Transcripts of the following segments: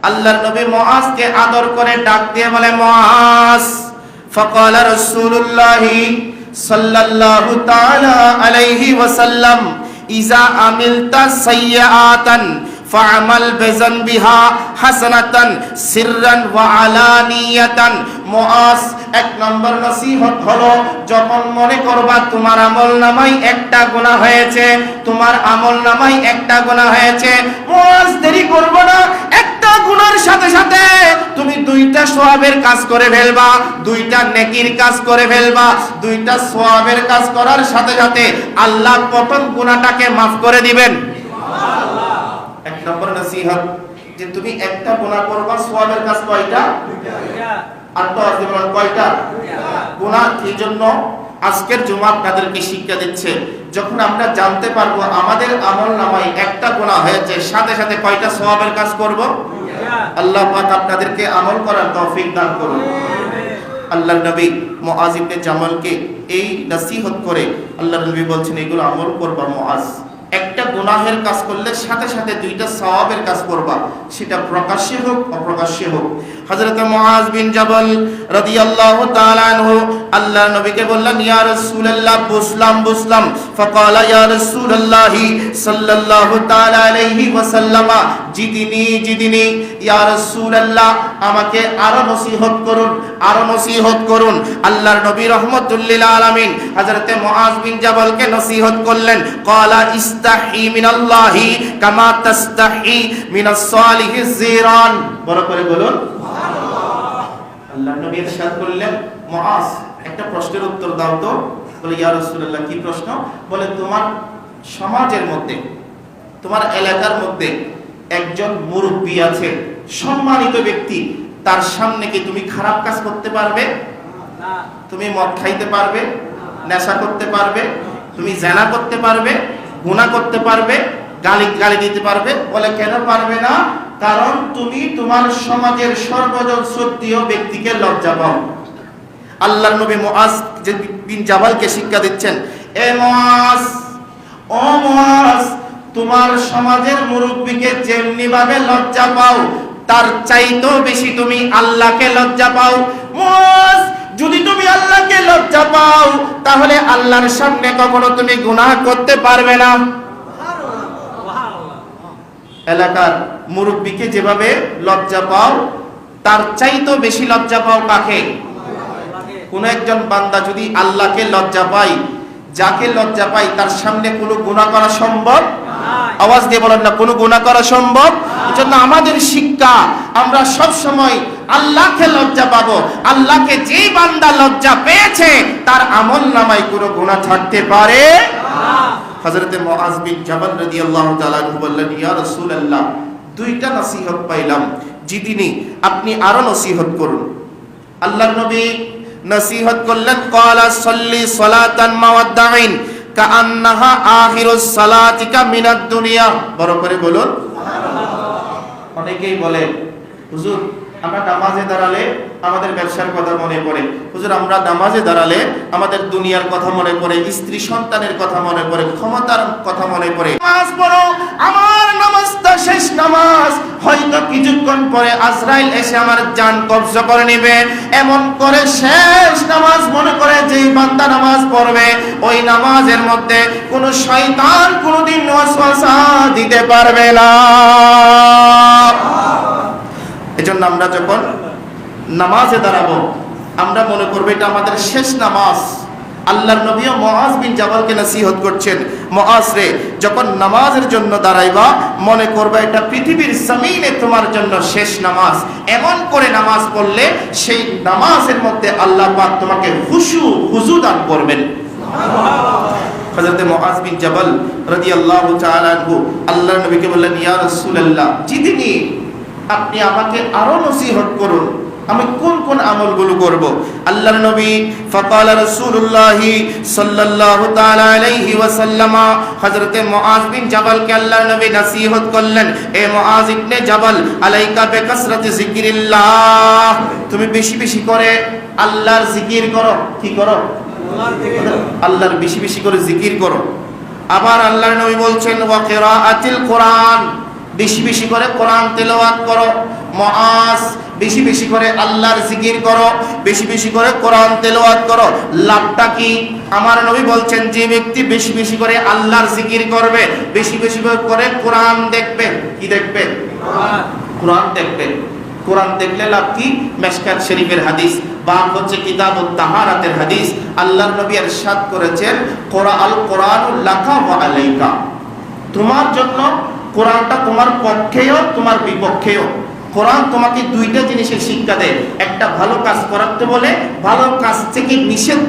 আল্লাহর নবী মুআজকে আদর করে ডাক দিয়ে বলে মুআজ فقال رسول الله صلى الله تعالى عليه وسلم إذا عملت سيئات فعمل بذنبها حسنة سرا وعلانية মুআজ এক নম্বর নসিহত হলো যখন মনে করবা তোমার আমল নামাই একটা গুনাহ হয়েছে তোমার আমল নামাই একটা গুনাহ হয়েছে মুআজ দেরি করবো না একটা গুনার সাথে সাথে তুমি দুইটা সোয়াবের কাজ করে ফেলবা, দুইটা নেকির কাজ করে ফেলবা, দুইটা সোয়াবের কাজ করার সাথে সাথে আল্লাহ প্রথম গুনাহটাকে মাফ করে দিবেন। এক নম্বর নসিহত যে তুমি একটা গুনাহ করবা, সোয়াবের কাজ কয়টা? আর দিবেন কয়টা? গুনাহ এই জন্য আজকের জমা আপনাদেরকে শিক্ষা দিচ্ছে, যখন আমরা জানতে পারব আমাদের আমল নামায় একটা গুনাহ হয়েছে, সাথে সাথে কয়টা সোয়াবের কাজ করব? আল্লাহ পাক আপনাদেরকে আমল করার তৌফিক দান করুন। আল্লাহ নবী মুআজ ইবনে জামালকে এই নসিহত করে আল্লাহ নবী বলছেন, এগুলো আমল করবা মুআজ। একটা গুনাহের কাজ করলে সাথে সাথে দুইটা সওয়াবের কাজ করবা। সেটা প্রকাশ্যে হোক, অপ্রকাশ্যে হোক। হযরত মুআজ বিন জাবাল রাদিয়াল্লাহু তাআলা আনহু আল্লাহ নবীকে বললেন, ইয়া রাসূলুল্লাহ বুসলাম বুসলাম ফাকালা, ইয়া রাসূলুল্লাহ সাল্লাল্লাহু তাআলা আলাইহি ওয়াসাল্লামা জিদিনি জিদিনি ইয়া রাসূলুল্লাহ, আমাকে আরও নসিহত করুন, আরও নসিহত করুন। আল্লাহর নবী রহমতুল্লিল আলামিন হযরত মুআজ বিন জাবালকে নসিহত করলেন, ক্বালা, ইস্তাহি মিনাল্লাহি কামা তাস্তাহি মিনাস সালিহিজ জিরান বড় করে বলুন আল্লাহর নবী ইরশাদ করলেন মুআজ একটা প্রশ্নের উত্তর দাও তো। বলে, ইয়া রাসূলুল্লাহ, কি প্রশ্ন? বলে, তোমার সমাজের মধ্যে, তোমার এলাকার মধ্যে একজন মুরব্বী আছে, সম্মানিত ব্যক্তি, তার সামনে কি তুমি খারাপ কাজ করতে পারবে? তুমি মদ খাইতে পারবে, নেশা করতে পারবে, তুমি জেনা করতে পারবে, গুনাহ করতে পারবে, গালি গালি দিতে পারবে? বলে, কেন পারবে না? কারণ তুমি তোমার সমাজের সর্বজন শ্রদ্ধীয় ব্যক্তিকে লজ্জা পাও। আল্লাহ নবী যে বিন জাবালকে শিক্ষা দিচ্ছেন, এ মুআজ, ও মুআজ, তোমার সমাজের মুরব্বীকে যেমনি ভাবে লজ্জা পাও, তার চাইতেও বেশি তুমি আল্লাহকে লজ্জা পাও। মুআজ, যদি তুমি আল্লাহকে লজ্জা পাও, তাহলে আল্লাহর সামনে কখনো তুমি গুনাহ করতে পারবে না। এলাকার মুরব্বীকে যেভাবে লজ্জা পাও, তার চাইতেও বেশি লজ্জা পাও কাকে? কোন একজন বান্দা যদি আল্লাহকে লজ্জা পাই যাকে লজ্জা পাই তার সামনে কোনো গুনাহ করা সম্ভব? আওয়াজ দিয়ে বলেন না, কোনো গুনাহ করা সম্ভব? এজন্য আমাদের শিক্ষা, আমরা সব সময় আল্লাহকে লজ্জা পাবো। আল্লাহকে যেই বান্দা লজ্জা পেয়েছে, তার আমল নামায় কোনো গুনাহ থাকতে পারে? হযরতে মুআজ বিন জাবাল রাদিয়াল্লাহু তাআলা আনহু বললেন, ইয়া রাসূলুল্লাহ, দুইটা নসিহত পাইলাম জিদিনি আপনি আরও নসিহত করুন। আল্লাহর নবী নসিহত করলেন, ক্বালা সাল্লি সালাতান মাওয়াদ্দাইন কাআন্নাহা আখিরুস সালাতিকা মিনাদ দুনিয়া। বড় করে বলুন। অনেকেই বলেন হুজুর, আমরা নামাজে দাঁড়ালে আমাদের ব্যবসার কথা মনে পড়ে। হুজুর, আমরা নামাজে দাঁড়ালে আমাদের দুনিয়ার কথা মনে পড়ে, স্ত্রী সন্তানের কথা মনে পড়ে, ক্ষমতার কথা মনে পড়ে। নামাজ পড়ো, আমার নামাজটা শেষ নামাজ। হয়তো কিছুক্ষণ পরে আজরাইল এসে আমার জান কবজা করে নেবে। এমন করে শেষ নামাজ মনে করে যেই বান্দা নামাজ পড়বে, ওই নামাজের মধ্যে কোনো শয়তান কোনোদিন ওয়াসওয়াসা দিতে পারবে না। এজন্য আমরা যখন নামাজে দাঁড়াবো। আমরা মনে করব এটা আমাদের শেষ নামাজ। আল্লাহর নবীও মুআজ বিন জাবালকে নসিহত করছেন। মহাজ রে, যখন নামাজের জন্য দাঁড়াইবা, মনে করবা এটা পৃথিবীর জমিনে তোমার জন্য শেষ নামাজ। এমন করে নামাজ পড়লে সেই নামাজের মধ্যে আল্লাহ পাক তোমাকে হুসু, হুজু দান করবেন। আনহু আল্লাহর নবীকে বললেন রাসূলুল্লাহ জিদিনি আপনি আমাকে আরও নসিহত করুন আমি কোন কোন আমলগুলো করব? আল্লাহর নবী ফাকাল রাসূলুল্লাহ সাল্লাল্লাহু তাআলা আলাইহি ওয়াসাল্লাম হযরতে মুআজ বিন জাবালকে আল্লাহর নবী নসিহত করলেন, এ মুআজ ইবনে জাবাল, আলাইকা বিকাসরাতি যিকরিল্লাহ। তুমি বেশি বেশি করে আল্লাহর জিকির করো, কি করো? আল্লাহর বেশি বেশি করে জিকির করো। আবার আল্লাহর নবী বলছেন, ওয়া কিরাআতিল কোরআন। বেশি বেশি করে কোরআন তেলাওয়াত করো, মুআজ, বেশি বেশি করে আল্লাহর জিকির করো, বেশি বেশি করে কোরআন তেলাওয়াত করো। লাভটা কি? আমার নবী বলছেন, যে ব্যক্তি বেশি বেশি করে আল্লাহর জিকির করবে, বেশি বেশি করে কোরআন দেখবে, কি দেখবে? কোরআন দেখবে। কোরআন দেখলে লাভ কি? মেশকাত শরীফের হাদিস বা হচ্ছে কিতাব তাহারাতের হাদিস। আল্লাহর নবী ইরশাদ করেছেন কোরআন আল কোরআন লাকা ওয়া আলাইকা। তোমার জন্য কোরআনটা তোমার পক্ষেও তোমার বিপক্ষেও। কোরআন তোমাকে দুইটা জিনিসের শিক্ষা দেয়। একটা, ভালো কাজ করাতে বলে, ভালো কাজ থেকে নিষেধ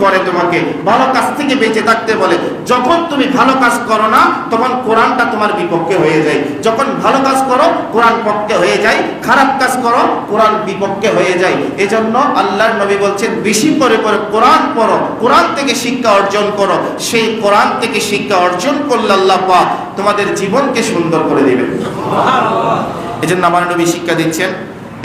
করে তোমাকে, ভালো কাজ থেকে বেঁচে থাকতে বলে। যখন তুমি ভালো কাজ করো না, তখন কোরআনটা তোমার বিপক্ষে হয়ে যায়। যখন ভালো কাজ করো, কোরআন পক্ষে হয়ে যায়। খারাপ কাজ করো, কোরআন বিপক্ষে হয়ে যায়। এজন্য আল্লাহর নবী বলছেন, বেশি করে করে কোরআন পড়ো, কোরআন থেকে শিক্ষা অর্জন করো। সেই কোরআন থেকে শিক্ষা অর্জন করলে আল্লাহ পা তোমাদের জীবনকে সুন্দর করে দেবে এই জন্য আমার নবী শিক্ষা দিচ্ছেন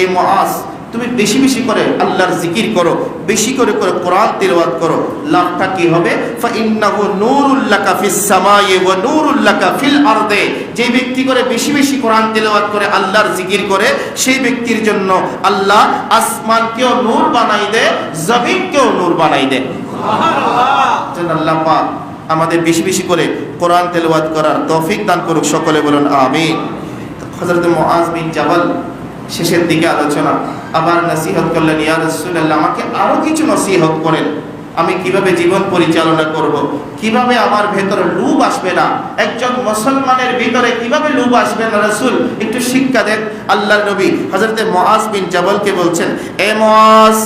এই মহাস তুমি বেশি বেশি করে আল্লাহর জিকির করো বেশি করে করে কোরআন তিলওয়াত করো। লাভটা কি হবে? ফাইন্নাহু নূরুল ফিস সামায়ে ওয়া নূরুল ফিল আরদে। যে ব্যক্তি করে বেশি বেশি কোরআন তিলাওয়াত করে আল্লাহর জিকির করে সেই ব্যক্তির জন্য আল্লাহ আসমানকেও নূর বানাই দেয় জমিনকেও নূর বানাই দেয় আল্লাহ পাক আমাদের বেশি বেশি করে কোরআন তেলাওয়াত করার তৌফিক দান করুক সকলে বলুন আমিন। হযরত মুআজ বিন জাবাল শেষের দিকে আলোচনা, আবার নসিহত করলেন, ইয়া রাসূলুল্লাহ, আমাকে আরও কিছু নসিহত করেন। আমি কীভাবে জীবন পরিচালনা করব? কীভাবে আমার ভেতরে লুভ আসবে না? একজন মুসলমানের ভিতরে কীভাবে লুভ আসবে না, রাসূল? একটু শিক্ষা দেন। আল্লাহর নবী হযরতে মুআজ বিন জাবালকে বলছেন, এ মুআজ,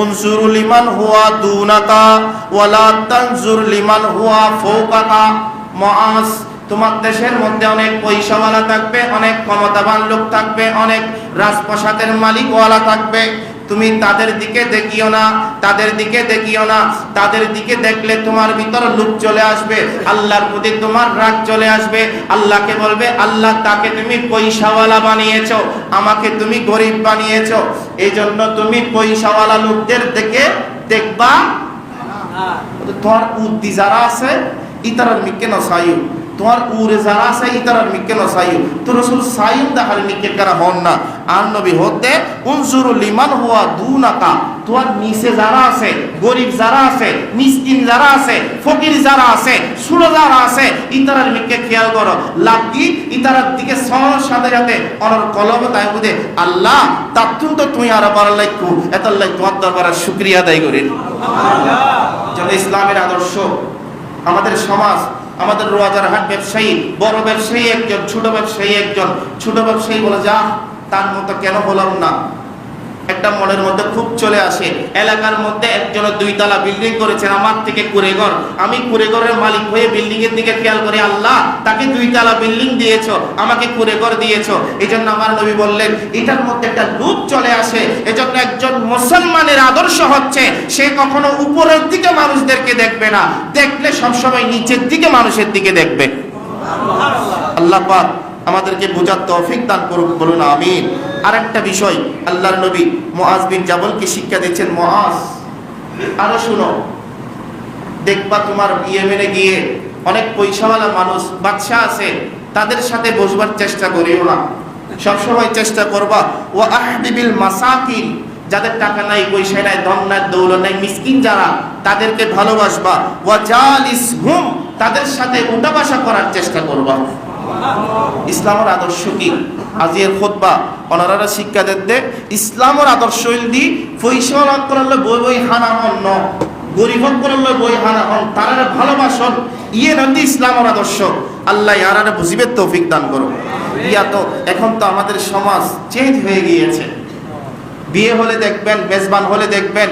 উনজুর লিমান হুয়া দুনাকা, ওয়ালা তানজুর লিমান হুয়া ফৌকাকা। মুআজ তোমার দেশের মধ্যে অনেক পয়সাওয়ালা থাকবে অনেক ক্ষমতাবান লোক থাকবে অনেক রাজপ্রসাদের মালিকওয়ালা থাকবে। তুমি তাদের দিকে দেখিও না তাদের দিকে দেখিও না তাদের দিকে দেখলে তোমার ভিতর লুক চলে আসবে আল্লাহর প্রতি তোমার রাগ চলে আসবে। আল্লাহকে বলবে আল্লাহ তাকে তুমি পয়সাওয়ালা বানিয়েছ আমাকে তুমি গরিব বানিয়েছ। এই জন্য তুমি পয়সাওয়ালা লোকদের দিকে দেখবা তোমার উদ্দি যারা আছে ইতারার মিকে নসায়ু। তোমার উরে যারা আছে ইতারার মিকে নসায়ু তো রসুল সাইম দেখার মিকে কারা হন না? আর নবী হতে উনসুরু লিমান হুয়া দুনাকা। তোমার নিচে যারা আছে গরিব যারা আছে মিসকিন যারা আছে ফকির যারা আছে সুরো যারা আছে ইতারার মিকে খেয়াল করো। কি ইতারার দিকে সহজ সাথে সাথে অনর কলম তাই বুঝে আল্লাহ তাত্তুন তো তুমি আর পারার লাইকু। এত লাইক তোমার দরবারে শুক্রিয়া আদায় করি। যেন ইসলামের আদর্শ আমাদের সমাজ আমাদের রোয়াজার হাট ব্যবসায়ী, বড় ব্যবসায়ী একজন, ছোট ব্যবসায়ী একজন। ছোট ব্যবসায়ী বলে, যা, তার মতো কেন হলাম না? একটা মনের মধ্যে খুব চলে আসে। এলাকার মধ্যে একজনের দুইতলা বিল্ডিং করেছেন, আমার থেকে কুড়েঘর। আমি কুড়েঘরের মালিক হয়ে বিল্ডিং এর দিকে খেয়াল করি, আল্লাহ, তাকে দুইতলা বিল্ডিং দিয়েছ, আমাকে কুড়েঘর দিয়েছ। এই জন্য আমার নবী বললেন, এটার মধ্যে একটা লুপ চলে আসে। এজন্য একজন মুসলমানের আদর্শ হচ্ছে, সে কখনো উপরের দিকে মানুষদেরকে দেখবে না। দেখলে সবসময় নিচের দিকে মানুষের দিকে দেখবে। আল্লাহ আমাদেরকে বোঝার তৌফিক দান করুক, বলুন আমিন। আরেকটা বিষয়, আল্লাহর নবী মুআজ বিন জাবলকে শিক্ষা দিচ্ছেন, মুআজ, আরও শুনো, দেখবা তোমার ইয়েমেনে গিয়ে অনেক পয়সাওয়ালা মানুষ বাদশা আছে, তাদের সাথে বসবার চেষ্টা করিও না। সবসময় চেষ্টা করবা ও আহদিবিল মাসাকিন, যাদের টাকা নাই পয়সা নাই, ধন নাই, দৌলত নাই, মিসকিন যারা, তাদেরকে ভালোবাসবা। ওয়া জালিস হুম তাদের সাথে উঠা বসা করার চেষ্টা করবা। ইসলামের আদর্শ কি? আজিয়ের খোদবা ওনারা শিক্ষা দিতে, ইসলামের আদর্শ দি পয়সা করলে বই বই হানা হন ন। গরিব করলে বই হানা হন তারা ভালোবাসন ইয়ে নন্দী ইসলামের আদর্শ। আল্লাহ ইয়ারারে বুঝিবে তৌফিক দান করো ইয়া তো, এখন তো আমাদের সমাজ চেঞ্জ হয়ে গিয়েছে। বিয়ে হলে দেখবেন, মেজবান হলে দেখবেন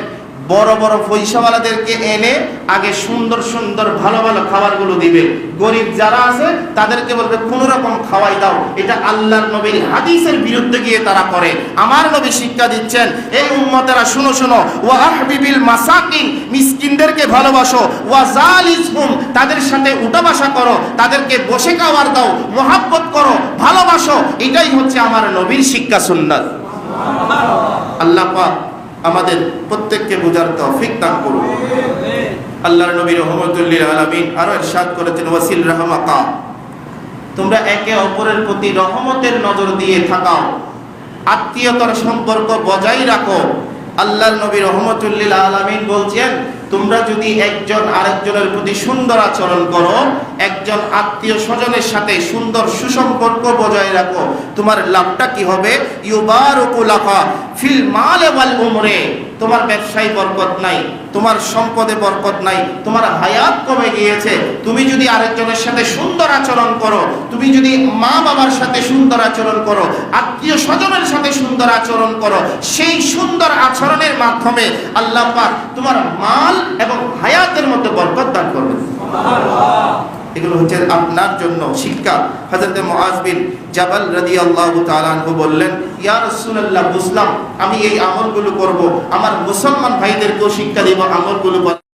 বড় বড় পয়সাওয়ালাদেরকে এনে আগে সুন্দর সুন্দর ভালো ভালো খাবারগুলো দিবে। গরিব যারা আছে, তাদেরকে বলবে, কোন রকম খাওয়াই দাও। এটা আল্লাহর নবীর হাদিসের বিরুদ্ধে গিয়ে তারা করে। আমার নবী শিক্ষা দিচ্ছেন, এই উম্মতেরা, শুনো শুনো ওয়া আহবিবিল মাসাকিন, মিসকিনদেরকে ভালোবাসো ওয়া জালিসহুম তাদের সাথে উঠাবাসা করো, তাদেরকে বসে খাওয়ার দাও, মোহাব্বত করো, ভালোবাসো। এটাই হচ্ছে আমার নবীর শিক্ষা সুন্নাত। আল্লাহ পাক আমাদের প্রত্যেককে বোঝার তৌফিক দান করুন। আল্লাহর নবী রহমতুল্লিল আলামিন আরও ইরশাদ করেছেন, ওয়াসিল রাহমাকা তোমরা একে অপরের প্রতি রহমতের নজর দিয়ে থাকাও। আত্মীয়তার সম্পর্ক বজায় রাখো। আল্লাহর নবী রহমতুল্লিল আলমিন বলছেন, তোমরা যদি একজন আরেকজনের প্রতি সুন্দর আচরণ করো, একজন আত্মীয় স্বজনের সাথে সুন্দর সুসম্পর্ক বজায় রাখো, তোমার লাভটা কি হবে? ইউবারকুলাফা ফিল মাল ওয়াল উমরে। তোমার ব্যবসায় বরকত নাই, তোমার সম্পদে বরকত নাই, তোমার হায়াত কমে গিয়েছে। তুমি যদি আরেকজনের সাথে সুন্দর আচরণ করো, তুমি যদি মা বাবার সাথে সুন্দর আচরণ করো, আত্মীয় স্বজনের সাথে সুন্দর আচরণ করো, সেই সুন্দর আচরণের মাধ্যমে আল্লাহ তোমার মাল এবং হায়াতের মধ্যে বরকত দান করবেন। এগুলো হচ্ছে আপনার জন্য শিক্ষা। হজরত মুআজ বিন জাবাল রাদিয়াল্লাহু তাআলা আনহু বললেন, ইয়া রাসূলুল্লাহ, বুঝলাম, আমি এই আমলগুলো করব। আমার মুসলমান ভাইদেরকেও শিক্ষা দেব, আমলগুলো